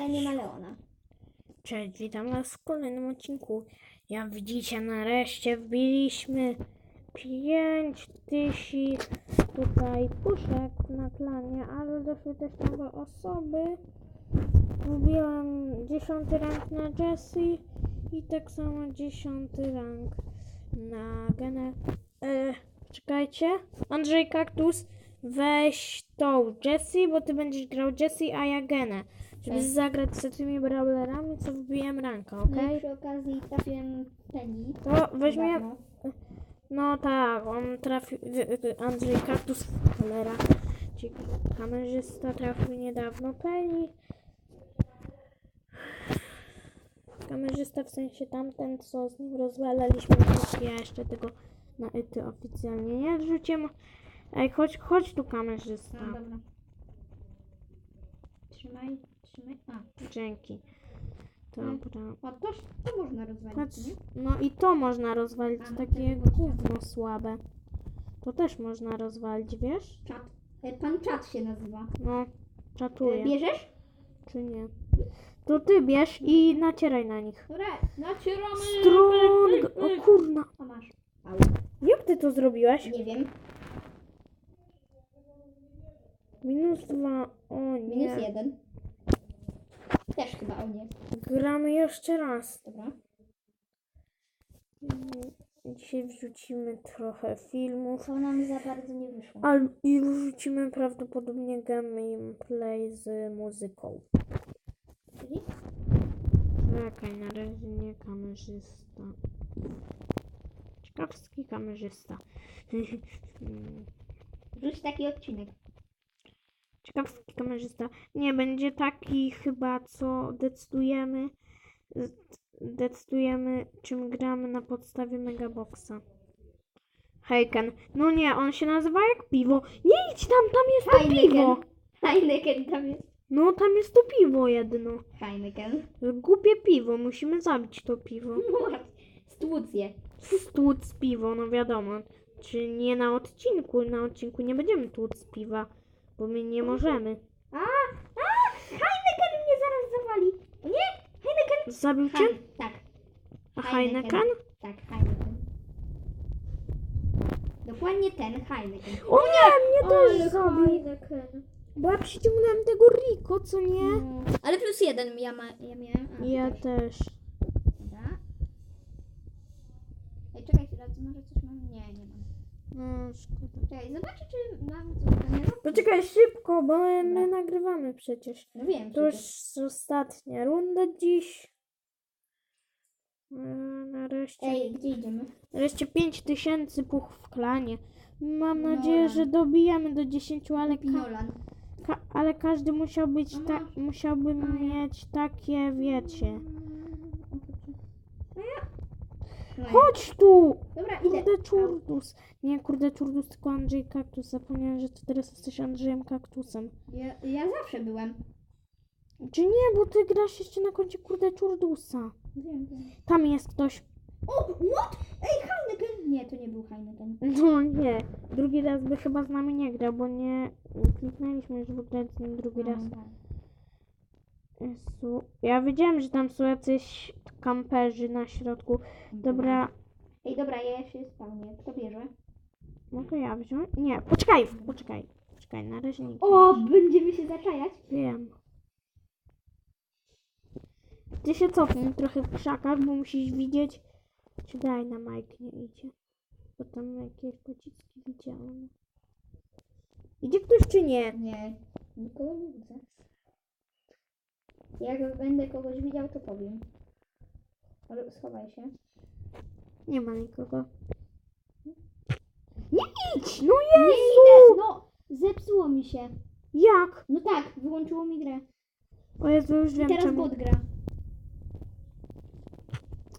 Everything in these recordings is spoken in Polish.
Ale nie ma Leona. Cześć, witam was w kolejnym odcinku. Jak widzicie, nareszcie wbiliśmy 5000 tutaj puszek na planie, ale doszły też nowe osoby. Wbiłam 10 rank na Jessie i tak samo 10 rank na Genę. E, czekajcie, Andrzej Kaktus, weź tą Jessie, bo ty będziesz grał Jessie, a ja Genę. Żeby zagrać z tymi brawlerami, co wbiłem ranka, No okej? i przy okazji trafiłem Penny. To weźmie. Dawno. No tak, on trafił. Andrzej Kaktus, cholera. Ci kamerzysta trafił niedawno Penny. Kamerzysta w sensie tamten, co z nim rozwalaliśmy. Ja jeszcze tego na ity oficjalnie nie wrzuciłem. Ej, chodź, chodź tu kamerzysta. No dobra. Trzymaj, A, Dzięki. Mm. Dobra. o to, to można rozwalić, Patrz, nie? no i to można rozwalić, A, no takie gówno słabe. To też można rozwalić, wiesz? Czat. E, Pan czat się nazywa. No, E, czatuję, Bierzesz? czy nie? To ty bierz i nacieraj na nich. Dobra, nacieramy. Strong! O kurna! O masz. Au. Jak ty to zrobiłeś? Nie wiem. Minus dwa. O Minus nie. jeden. Też chyba o nie. Gramy jeszcze raz. Dobra. Mm, Dzisiaj wrzucimy trochę filmów. To nam za bardzo nie wyszło. Ale i wrzucimy prawdopodobnie gameplay z muzyką. Czyli? Czekaj, na razie nie kamerzysta. Ciekawski kamerzysta. Mm, Wrzuć taki odcinek. Ciekawski kamerzysta. Nie, będzie taki chyba, co decydujemy. Decydujemy, czym gramy na podstawie Megaboxa. Hejken. No nie, on się nazywa jak piwo. Nie idź tam, tam jest to Heineken. piwo. Heineken tam jest. No, tam jest to piwo jedno. Heineken. Głupie piwo, musimy zabić to piwo. Stłuc je. Stłuc piwo, no wiadomo. Czy nie na odcinku? Na odcinku nie będziemy tłuc piwa, bo my nie możemy. A, a, Heineken mnie zaraz zawali. O nie, Heineken. Zabił cię? Hein, tak, A Heineken. Tak, Heineken. Dokładnie ten Heineken. O nie, mnie też zabił. Heineken. Bo ja przyciągnąłem tego Rico, co nie? No, ale plus jeden ja, ma, ja miałem. A, Ja też. Dobra. Ej, czekajcie, raz, może coś mam. No, szkoda. Czekaj, zobaczę, czy mam coś do. Poczekaj szybko, bo my, my nagrywamy przecież. No wiem, To już przecież. ostatnia runda dziś. E, Nareszcie. Ej, gdzie idziemy? Nareszcie 5000 puch w klanie. Mam Nolan. nadzieję, że dobijemy do 10, ale, ka- Pinolan. ka- ale każdy musiał być Mama. ta- musiałby mieć takie, wiecie. No ja. Chodź tu! Dobra, idę. Kurde czurdus. Nie, kurde czurdus, tylko Andrzej Kaktus. Zapomniałem, że ty teraz jesteś Andrzejem Kaktusem. Ja, ja zawsze byłem. Czy nie, bo ty grasz jeszcze na koncie kurde czurdusa. Wiem, wiem. Tam jest ktoś. O, what? Ej, Heineken! Nie, to nie był Heineken. No nie. Drugi raz by chyba z nami nie grał, bo nie kliknęliśmy, żeby grać z nim drugi raz. Dobra. Jezu. Ja wiedziałem, że tam są jacyś kamperzy na środku. Dobra, Ej, dobra, ja się spełnię. Kto bierze? mogę ja wziąć? Nie, poczekaj, poczekaj. Poczekaj, na razie nie. O, będziemy się zaczajać. Wiem. Ty się cofnij trochę w krzakach, bo musisz widzieć, czy daj na Mike nie idzie. Bo tam jakieś pociski widziałem. Idzie ktoś czy nie? Nie, nikogo nie widzę. Jak będę kogoś widział, to powiem. Ale schowaj się. Nie ma nikogo. Nie idź! No Nie Jezu! idę! No, zepsuło mi się. Jak? No tak, wyłączyło mi grę. O Jezu, już I wiem teraz czemu. bot gra.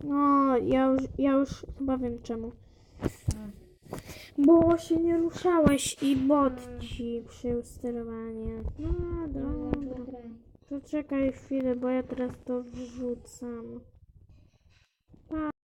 No, ja już, ja już chyba wiem czemu. Bo się nie ruszałeś i bot ci przyjął sterowanie. No Wyłączyło dobra. grę. To czekaj chwilę, bo ja teraz to wrzucam.